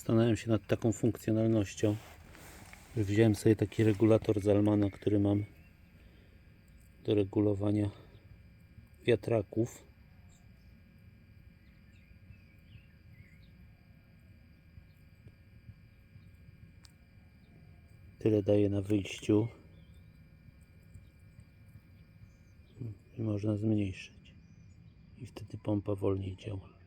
Zastanawiam się nad taką funkcjonalnością. Wziąłem sobie taki regulator z Almana, który mam do regulowania wiatraków. Tyle daje na wyjściu. I można zmniejszyć. I wtedy pompa wolniej działa.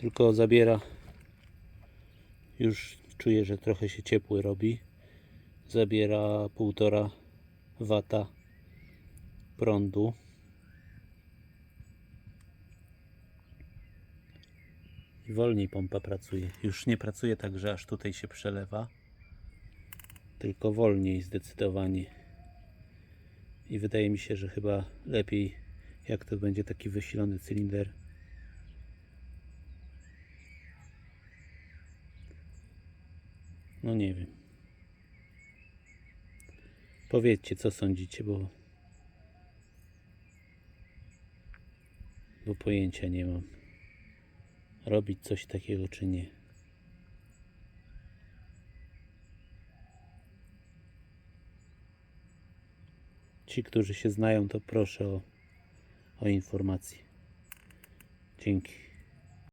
Tylko zabiera już czuję, że trochę się ciepły robi. Zabiera 1,5 wata prądu. I wolniej pompa pracuje. Już nie pracuje tak, że aż tutaj się przelewa, tylko wolniej zdecydowanie. I wydaje mi się, że chyba lepiej, jak to będzie taki wysilony cylinder. No nie wiem. Powiedzcie, co sądzicie, bo bo pojęcia nie mam. Robić coś takiego czy nie. Ci, którzy się znają, to proszę o, o informację. Dzięki.